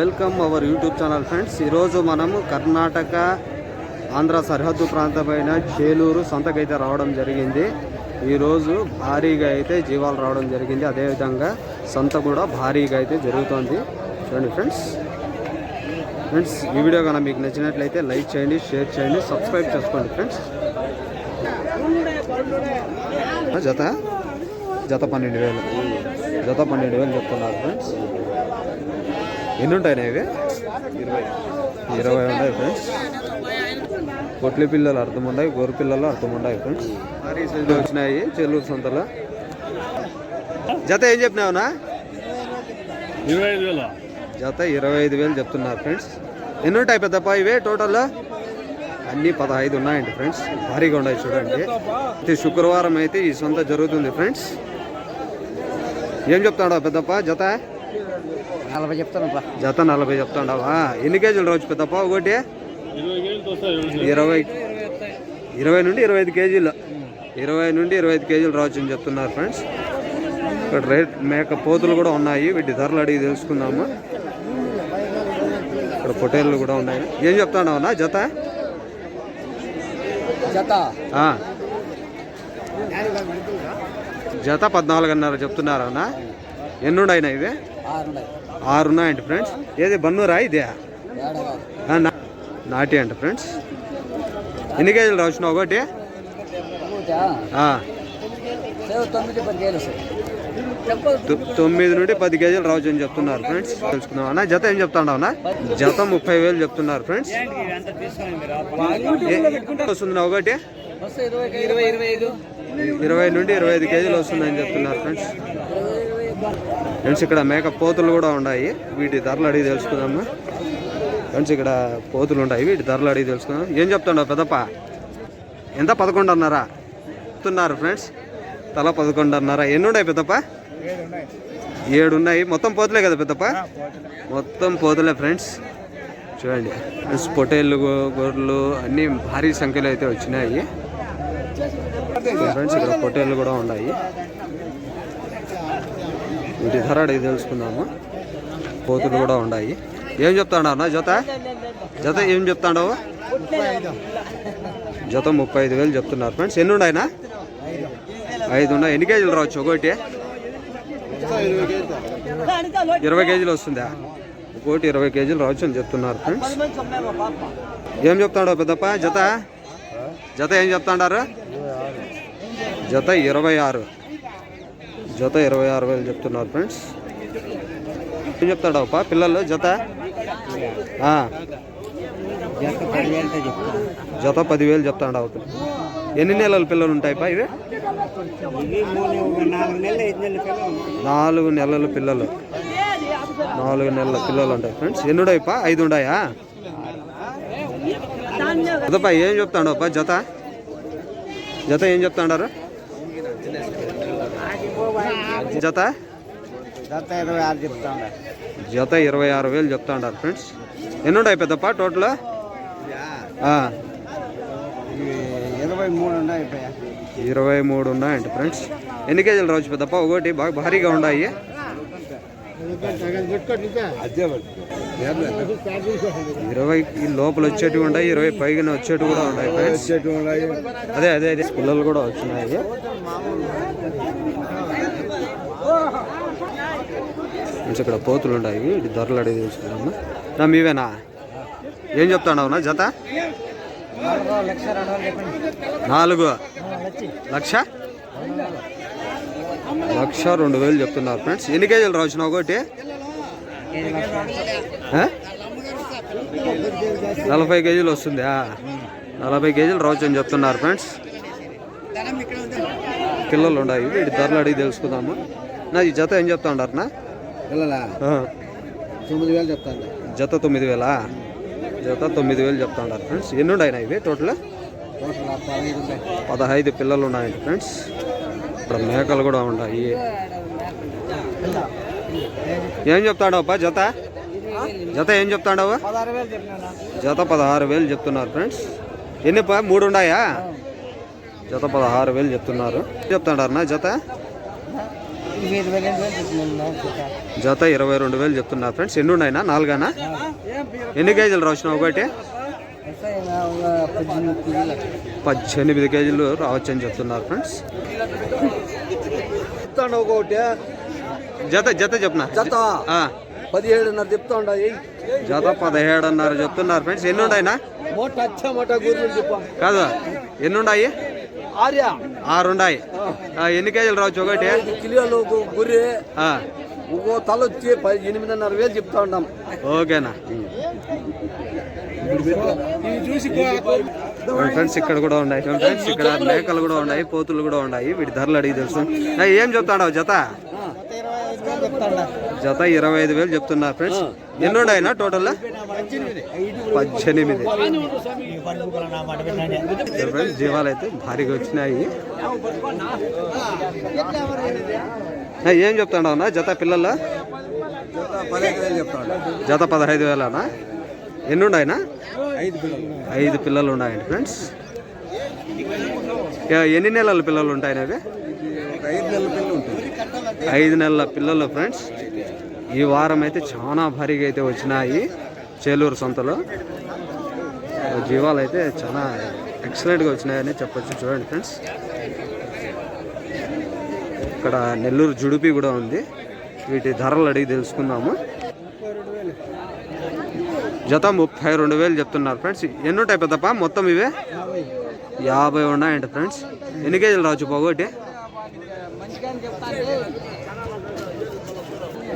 Welcome our YouTube channel friends. ఈరోజు మనము కర్ణాటక ఆంధ్ర సరిహద్దు ప్రాంతమైన చేలూరు సంతకైతే రావడం జరిగింది. ఈరోజు భారీగా అయితే జీవాలు రావడం జరిగింది. అదేవిధంగా సంత కూడా భారీగా అయితే జరుగుతోంది. చూడండి ఫ్రెండ్స్. ఫ్రెండ్స్ ఈ వీడియో కనుక మీకు నచ్చినట్లయితే లైక్ చేయండి షేర్ చేయండి సబ్స్క్రైబ్ చేసుకోండి ఫ్రెండ్స్. జత? జత పన్నెండు వేలు. జత పన్నెండు వేలు చెప్తున్నారు ఫ్రెండ్స్. ఎన్ని ఉంటాయి ఇవి ఇరవై. ఇరవై ఉన్నాయి ఫ్రెండ్స్ పొట్లి పిల్లలు అర్థం ఉన్నాయి గొర్రె పిల్లలు అర్థం ఉన్నాయి ఫ్రెండ్స్ భారీ సైజులు వచ్చినాయి చెల్లూరు సంతలో? జత ఏం చెప్పినావునా? ఇరవై ఐదు వేల? జత ఇరవై ఐదు వేలు చెప్తున్నారు ఫ్రెండ్స్ ఎన్ని ఉంటాయి పెద్దప్ప ఇవే టోటల్ అన్నీ పదహైదు ఉన్నాయండి ఫ్రెండ్స్ భారీగా ఉన్నాయి చూడండి. ప్రతి శుక్రవారం అయితే ఈ సొంత జరుగుతుంది ఫ్రెండ్స్ ఏం చెప్తాడా పెద్దప్ప జత? నలభై చెప్తాను జత నలభై చెప్తాడావా? ఎన్ని కేజీలు రోజు పెద్దప్ప ఒకటి? ఇరవై. ఇరవై నుండి ఇరవై ఐదు కేజీలు. ఇరవై నుండి ఇరవై ఐదు కేజీలు రావచ్చు అని చెప్తున్నారు ఫ్రెండ్స్. ఇక్కడ రేట్ మేక పోతులు కూడా ఉన్నాయి. వీటి ధరలు అడిగి తెలుసుకుందాము. ఇక్కడ పొటేళ్ళు కూడా ఉన్నాయి. ఏం చెప్తాడవనా జత? జత. జత పద్నాలుగున్నర చెప్తున్నారన్నా. ఎన్ని ఉన్నాయినా ఇవి? ఆరు ఆరు ఉన్నాయండి ఫ్రెండ్స్. ఏది బన్నూరా ఇదే? నాటి అంట ఫ్రెండ్స్. ఎన్ని కేజీలు రావచ్చు ఒకటి. తొమ్మిది? నుండి పది కేజీలు రావచ్చు అని చెప్తున్నారు ఫ్రెండ్స్. తెలుసుకుందాం అన్న. జత ఏం చెప్తాండవు అన్న? జత ముప్పై వేలు చెప్తున్నారు ఫ్రెండ్స్. వస్తుంది ఒకటి? ఇరవై నుండి ఇరవై ఐదు కేజీలు వస్తుందని చెప్తున్నారు ఫ్రెండ్స్. ఫ్రెండ్స్ ఇక్కడ మేక పోతులు కూడా ఉన్నాయి. వీటి ధరలు అడిగి తెలుసుకుందాము ఫ్రెండ్స్ ఇక్కడ పోతులు ఉన్నాయి వీటి ధరలు అడిగి తెలుసుకుందాం. ఏం చెప్తాడో పెద్దప్ప? ఎంత? పదకొండున్నరా. చెప్తున్నారు ఫ్రెండ్స్. తల పదకొండున్నర. ఎన్ని ఉన్నాయి పెద్దప్ప? ఏడు ఉన్నాయి మొత్తం పోతులే కదా పెద్దప్ప? మొత్తం పోతులే ఫ్రెండ్స్. చూడండి. ఫ్రెండ్స్ పొటేళ్ళు గొర్రెలు అన్నీ భారీ సంఖ్యలో అయితే వచ్చినాయి. ఫ్రెండ్స్ ఇక్కడ పొటేళ్ళు కూడా ఉన్నాయి. వీటి ధర అడిగి తెలుసుకుందాము. పోతులు కూడా ఉన్నాయి. ఏం చెప్తాడు అన్న జత? జత ఏం చెప్తాడవు? జత ముప్పై ఐదు వేలు చెప్తున్నారు ఫ్రెండ్స్. ఎన్ని ఉన్నాయినా ఐదు ఉన్నాయి. ఎన్ని కేజీలు రావచ్చు ఒకటి? ఇరవై కేజీలు వస్తుందా? ఒకటి ఇరవై కేజీలు రావచ్చు అని చెప్తున్నారు ఫ్రెండ్స్. ఏం చెప్తాడో పెద్దప్ప? జత? జత ఏం చెప్తాడారు? జత ఇరవై ఆరు. జత ఇరవై ఆరు వేలు చెప్తున్నారు ఫ్రెండ్స్. ఏం చెప్తాడప్ప పిల్లలు జత? జత పదివేలు చెప్తాడా అవుతుంది పదివేలు చెప్తాడు ఎన్ని నెలల పిల్లలు ఉంటాయిపా ఇవి? నాలుగు నెలలు నెలల పిల్లలు. నాలుగు నెలల పిల్లలు ఉంటాయి ఫ్రెండ్స్. ఎన్ని ఉన్నాయిపా ఐదు ఉన్నాయా అదప్పా ఏం చెప్తాడు అప్ప జత? జత ఏం చెప్తాడారు? జత? జత ఇరవై ఆరు జత ఇరవై ఆరు వేలు చెప్తాడారు ఫ్రెండ్స్. ఎన్ని ఉన్నాయి పెద్దప్ప టోటల్? ఆ, ఇరవై మూడు ఉన్నాయి ఇరవై మూడు ఉన్నాయండి ఫ్రెండ్స్. ఎన్ని కేజీలు రావచ్చు పెద్దప్ప ఒకటి బాగా భారీగా ఉన్నాయి. ఇరవై లోపల వచ్చేటివి ఉన్నాయి ఇరవై పైన వచ్చేటివి కూడా ఉన్నాయి అదే అదే అదే పిల్లలు కూడా వచ్చినాయి. ఫ్రెండ్స్ ఇక్కడ పోతులు ఉన్నాయి. ఇటు ధరలు అడిగి తెలుసుకున్నాము నా మీవేనా? ఏం చెప్తాడవునా జత? నాలుగు. లక్ష? లక్ష రెండు వేలు చెప్తున్నారు ఫ్రెండ్స్. ఎన్ని కేజీలు రావచ్చు ఒకటి? నలభై కేజీలు వస్తుందా నలభై కేజీలు రావచ్చు అని చెప్తున్నారు ఫ్రెండ్స్. పిల్లలు ఉన్నాయి. వీటి ధరలు అడిగి తెలుసుకుందాము. నా ఈ జత ఏం చెప్తా ఉన్నారు నా? పిల్లలా తొమ్మిది వేలు చెప్తాను జత తొమ్మిది వేలా? జత తొమ్మిది వేలు చెప్తా ఉన్నారు ఫ్రెండ్స్. ఎన్ని ఉన్నాయి ఇవి టోటల్? పదహైదు పిల్లలు ఉన్నాయండి ఫ్రెండ్స్. ఇక్కడ మేకలు కూడా ఉన్నాయి. ఏం చెప్తాడవప్ప జత? జత ఏం చెప్తాడవ? జత పదహారు వేలు చెప్తున్నారు ఫ్రెండ్స్. ఎన్ని పా మూడు ఉన్నాయా జత పదహారు వేలు చెప్తున్నారు. వేలు చెప్తున్నాను జత. జత ఇరవై రెండు వేలు చెప్తున్నారు ఫ్రెండ్స్. ఎన్ని ఉన్నాయినా నాలుగానా? ఎన్ని కేజీలు రావచ్చినావు ఒకటి? పద్దెనిమిది కేజీలు రావచ్చు అని చెప్తున్నారు ఫ్రెండ్స్. ఒకటి. జత జత చెప్పనా? జత. పదిహేడున్నర చెప్తాండ జత పదిహేడున్నర చెప్తున్నారు ఫ్రెండ్స్. ఎన్ని ఉన్నాయినా కాదు. ఎన్ని ఉన్నాయి ఆర్య? ఆరు ఉన్నాయి ఆ, ఎన్ని కేజీలు రావచ్చు ఒకటి కిలోలు గురి ఒక్కో తల వచ్చి ఎనిమిదిన్నర వేలు చెప్తా ఉన్నాం. ఓకేనా. ఫ్రెండ్స్ ఇక్కడ కూడా ఉన్నాయి. ఫ్రెండ్స్ ఇక్కడ మేకలు కూడా ఉన్నాయి పోతులు కూడా ఉన్నాయి. వీటి ధరలు అడిగి తెలుసు. ఏం చెప్తాడావు జత? జత ఇరవై ఐదు వేలు చెప్తున్నారు ఫ్రెండ్స్. ఎన్ని ఉన్నాయినా టోటల్ పద్దెనిమిది. ఫ్రెండ్స్ జీవాలు అయితే భారీగా వచ్చినాయి. ఏం చెప్తాడావు అన్న? జత పిల్లల వేలు చెప్తాండ జత పదహైదు వేలనా? ఎన్ని ఉన్నాయినా ఐదు పిల్లలు ఉన్నాయండి ఫ్రెండ్స్ ఎన్ని నెలల పిల్లలు ఉంటాయి అవి ఐదు నెలల పిల్లలు ఉంటుంది ఐదు నెలల పిల్లలు ఫ్రెండ్స్. ఈ వారం అయితే చాలా భారీగా అయితే వచ్చినాయి చేలూరు సొంతలో. జీవాలు అయితే చాలా ఎక్సలెంట్గా వచ్చినాయని చెప్పొచ్చు చూడండి ఫ్రెండ్స్. ఇక్కడ నెల్లూరు జుడిపి కూడా ఉంది. వీటి ధరలు అడిగి తెలుసుకుందాము. జత ముప్పై రెండు వేలు చెప్తున్నారు ఫ్రెండ్స్. ఎన్ని పెద్దప్ప? మొత్తం ఇవే? యాభై ఉన్నాయంట ఫ్రెండ్స్. ఎన్ని కేజీలు రావచ్చు పోగొట్టి?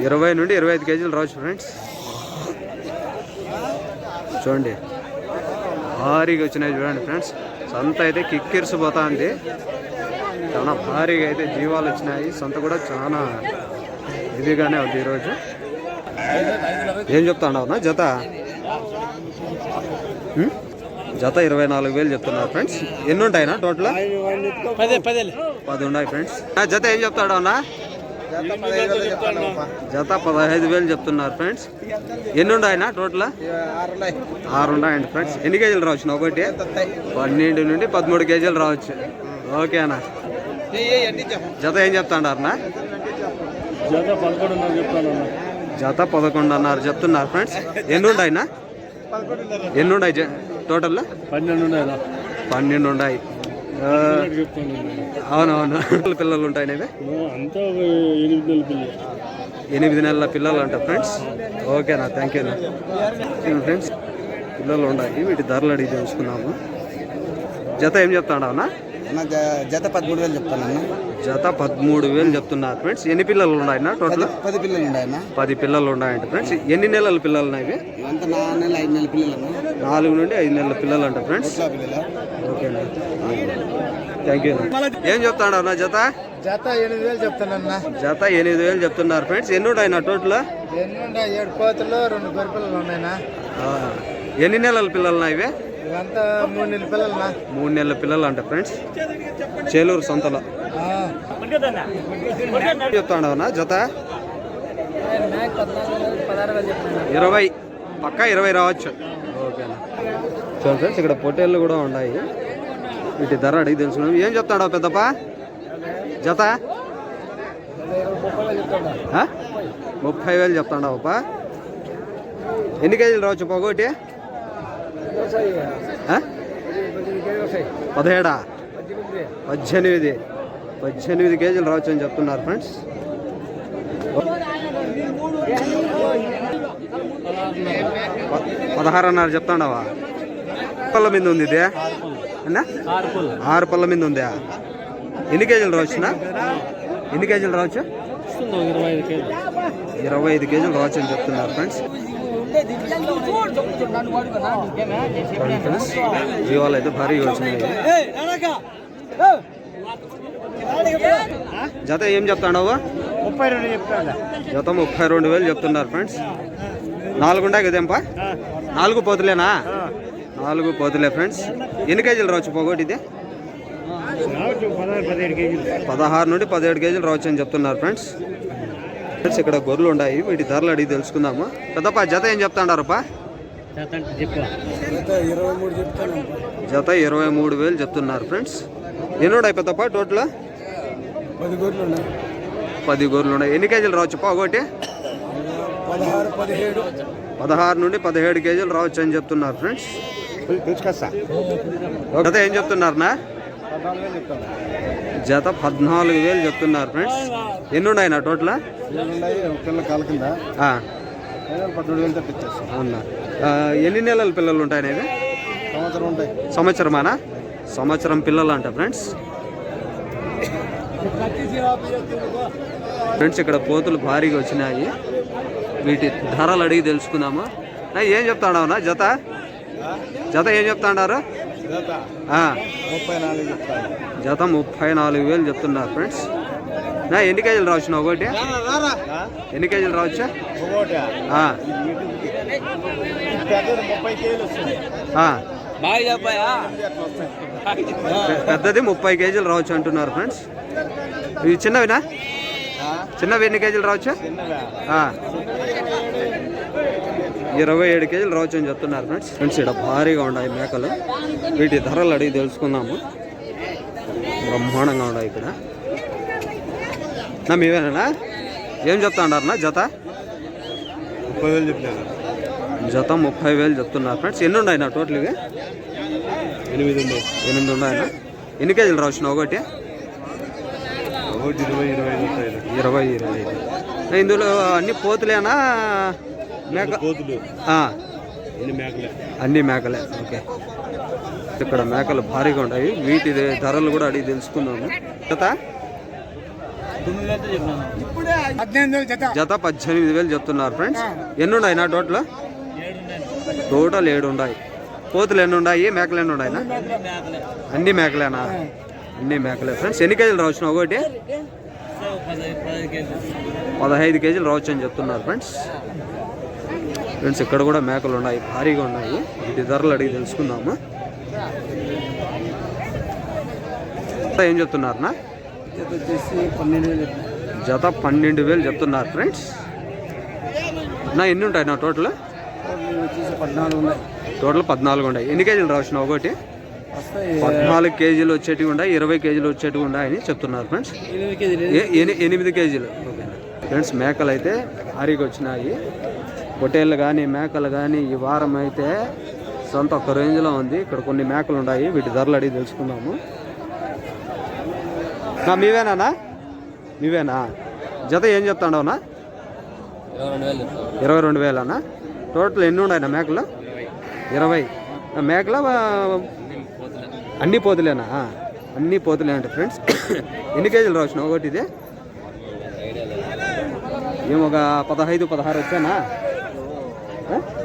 ఇరవై నుండి ఇరవై ఐదు కేజీలు రావచ్చు ఫ్రెండ్స్. చూడండి. భారీగా వచ్చినాయి చూడండి ఫ్రెండ్స్. సంత అయితే కిక్కిరిసిపోతా ఉంది. చాలా భారీగా అయితే జీవాలు వచ్చినాయి. సంత కూడా చాలా ఇదిగానే ఉంది ఈరోజు. ఏం చెప్తా ఉన్నావు జత? జత ఇరవై నాలుగు వేలు చెప్తున్నారు ఫ్రెండ్స్. ఎన్ని ఉంటాయినా టోటల్? పదే ఉన్నాయి ఫ్రెండ్స్. జత ఏం చెప్తాడు అన్నా? జత పదహైదు వేలు చెప్తున్నారు ఫ్రెండ్స్ ఎన్ని ఉన్నాయినా టోటల్ ఆరు ఉన్నాయండి ఫ్రెండ్స్ ఎన్ని కేజీలు రావచ్చు? నా ఒకటి. పన్నెండు నుండి పదమూడు కేజీలు రావచ్చు. ఓకే అన్న. జత ఏం చెప్తాడారనా జత అన్న జత పదకొండున్నర చెప్తున్నారు ఫ్రెండ్స్ ఎన్ని ఉన్నాయినా ఎన్ని ఉన్నాయి టోటల్ పన్నెండు ఉన్నాయా పన్నెండు ఉన్నాయి అవునవును. పిల్లలు ఉంటాయి ఎనిమిది నెలల పిల్లలు ఎనిమిది నెలల పిల్లలు అంట ఫ్రెండ్స్ ఓకేనా థ్యాంక్ యూ ఫ్రెండ్స్ పిల్లలు ఉన్నాయి వీటి ధరలు అడిగి తెలుసుకున్నాము జత ఏం చెప్తాడవనా జత పదమూడు వేలు చెప్తానన్న జత పదమూడు వేలు చెప్తున్నారు ఫ్రెండ్స్. ఎన్ని పిల్లలు ఉన్నాయన్నా టోటల్ పది పిల్లలు ఉన్నాయన్న పది పిల్లలు ఉన్నాయంట ఫ్రెండ్స్. ఎన్ని నెలల పిల్లలు ఉన్నాయి అన్న. నాలుగు నుండి ఐదు నెలల పిల్లలు అంట ఫ్రెండ్స్. ఓకేనా థ్యాంక్ యూ ఏం చెప్తాడవనా జత? జత ఎనిమిది వేలు చెప్తానన్న. జత ఎనిమిది వేలు చెప్తున్నారు ఫ్రెండ్స్. ఎన్ని ఉన్నాయన్నా టోటల్? ఎన్ని ఉన్నాయి ఏడు కోతలు రెండు గొర్రెలు ఉన్నాయినా ఆ, ఎన్ని నెలల పిల్లలు ఉన్నాయి ఇవి? ఇవంతా మూడు నెలల పిల్లలనా మూడు నెలల పిల్లలు అంట ఫ్రెండ్స్. చేలూరు సంతలో. చెప్తాడవనా జత? పదహారు వేలు చెప్తాను ఇరవై. పక్కా ఇరవై రావచ్చు. ఓకేనా. చూడండి ఫ్రెండ్స్ ఇక్కడ పొట్టేళ్ళు కూడా ఉన్నాయి. వీటి ధర అడిగి తెలుసుకున్నాం ఏం చెప్తాడా పెద్దప్ప? జత? ముప్పై వేలు చెప్తాడావప్ప ఎన్ని కేజీలు రావచ్చు పొగోటి పదిహేడా? పద్దెనిమిది. పద్దెనిమిది కేజీలు రావచ్చు అని చెప్తున్నారు ఫ్రెండ్స్. పదహారున్నర చెప్తాండవా? పళ్ళ మీద ఉంది ఇదే. అన్నా? ఆరు పళ్ళ మీద ఉందా? ఎన్ని కేజీలు రావచ్చునా ఎన్ని కేజీలు రావచ్చు ఇరవై ఐదు కేజీలు రావచ్చు అని చెప్తున్నారు ఫ్రెండ్స్. ఫ్రెండ్స్ జీవాలు అయితే భారీగా వచ్చినాయి జత ఏం చెప్తాండవు? ముప్పై రెండు చెప్తాను జత ముప్పై రెండు వేలు చెప్తున్నారు ఫ్రెండ్స్. నాలుగు కదేంపా? నాలుగు పోతులేనా? నాలుగు పోతులే ఫ్రెండ్స్. ఎన్ని కేజీలు రావచ్చు పోగొట్టి ఇది పదహారు నుండి పదిహేడు కేజీలు రావచ్చు అని చెప్తున్నారు ఫ్రెండ్స్. ఫ్రెండ్స్ ఇక్కడ గొర్రెలు ఉన్నాయి. వీటి ధరలు అడిగి తెలుసుకుందాము. పెద్దప్ప జత ఏం చెప్తాడారప్పా? జత ఇరవై మూడు వేలు చెప్తున్నారు ఫ్రెండ్స్. ఎన్ని ఉన్నాయి పెద్దప్ప టోటల్? పది గొర్రెలు ఉన్నాయి. పది గొర్రెలు ఉన్నాయి. ఎన్ని కేజీలు రావచ్చు ఒకటి పదహారు నుండి పదిహేడు కేజీలు రావచ్చు అని చెప్తున్నారు ఫ్రెండ్స్. పిలుచుకొస్తా జత ఏం చెప్తున్నారనా జత పద్నాలుగు వేలు చెప్తున్నారు ఫ్రెండ్స్. ఎన్ని ఉన్నాయి నా టోటల్ అవునా? ఎన్ని నెలల పిల్లలు ఉంటాయి ఉంటాయి. సంవత్సరమానా? సంవత్సరం పిల్లలు అంట ఫ్రెండ్స్. ఫ్రెండ్స్ ఇక్కడ పోతులు భారీగా వచ్చినాయి. వీటి ధరలు అడిగి తెలుసుకుందాము? ఏం చెప్తాడవునా జత? జత ఏం చెప్తాడారు? జత. ముప్పై నాలుగు వేలు చెప్తున్నారు ఫ్రెండ్స్. నా ఎన్ని కేజీలు రావచ్చు ఒకటి? ఎన్ని కేజీలు రావచ్చా? పెద్దది ముప్పై కేజీలు రావచ్చు అంటున్నారు ఫ్రెండ్స్. ఇవి చిన్నవినా? చిన్నవి ఎన్ని కేజీలు రావచ్చు? ఆ. ఇరవై ఏడు కేజీలు రావచ్చు అని చెప్తున్నారు ఫ్రెండ్స్. ఫ్రెండ్స్ ఇక్కడ భారీగా ఉన్నాయి మేకలు. వీటి ధరలు అడిగి తెలుసుకుందాము. బ్రహ్మాండంగా ఉన్నాయి ఇక్కడ. నా మీవేనా? ఏం చెప్తా అన్నారన్నా జత? ముప్పై వేలు చెప్పినాను జత ముప్పై వేలు చెప్తున్నారు ఫ్రెండ్స్. ఎన్ని ఉన్నాయి నా టోటల్ ఇవి? ఎనిమిది ఉన్నాయి. ఎనిమిది ఉన్నాయన్నా? ఎన్ని కేజీలు రావచ్చు ఒకటి? ఒకటి ఇరవై ఇరవై ఇరవై ఇరవై ఇందులో అన్ని పోతులేనా? మేక కోతులు ఆ, ఎన్ని మేకలే. అన్ని మేకలే ఓకే. ఇక్కడ మేకలు భారీగా ఉంటాయి. వీటి ధరలు కూడా అడిగి తెలుసుకుందాము. జత? పద్దెనిమిది వేలు జత. జత పద్దెనిమిది వేలు చెప్తున్నారు ఫ్రెండ్స్. ఎన్ని ఉన్నాయి నా టోటల్ టోటల్ ఏడు ఉన్నాయి పోతులు ఎన్ని ఉన్నాయి మేకలు. ఎన్ని ఉన్నాయి అన్ని మేకలేనా? అన్ని మేకలే ఫ్రెండ్స్. ఎన్ని కేజీలు రావచ్చు ఒకటి? పదహైదు కేజీలు రావచ్చు అని చెప్తున్నారు ఫ్రెండ్స్. ఫ్రెండ్స్ ఇక్కడ కూడా మేకలు ఉన్నాయి భారీగా ఉన్నాయి. వీటి ధరలు అడిగి తెలుసుకుందాము. ఏం చెప్తున్నారన్నా జత పన్నెండు వేలు చెప్తున్నారు ఫ్రెండ్స్ నా ఎన్ని ఉంటాయి నా టోటల్ టోటల్ పద్నాలుగు ఉన్నాయి. ఎన్ని కేజీలు రావచ్చు ఒకటి? పద్నాలుగు కేజీలు వచ్చేటివి ఉన్నాయి ఇరవై కేజీలు వచ్చేటివి ఉన్నాయని చెప్తున్నారు ఫ్రెండ్స్ ఎనిమిది కేజీలు. ఫ్రెండ్స్ మేకలు అయితే భారీగా వచ్చినాయి. పొట్టేళ్ళు కానీ మేకలు కానీ ఈ వారం అయితే సొంత ఒక రేంజ్లో ఉంది. ఇక్కడ కొన్ని మేకలు ఉన్నాయి. వీటి ధరలు అడిగి తెలుసుకుందాము. నా మీవేనా మీవేనా? జత ఏం చెప్తాడవునా ఇరవై రెండు వేలనా టోటల్ ఎన్ని ఉన్నాయన్నా మేకలు? ఇరవై. మేకల అన్ని పోతులేనా? అన్ని పోతులే అంటే ఫ్రెండ్స్. ఎన్ని కేజీలు రావచ్చు ఒకటి ఇది? ఒక పదహైదు పదహారు వచ్చానా? হ্যাঁ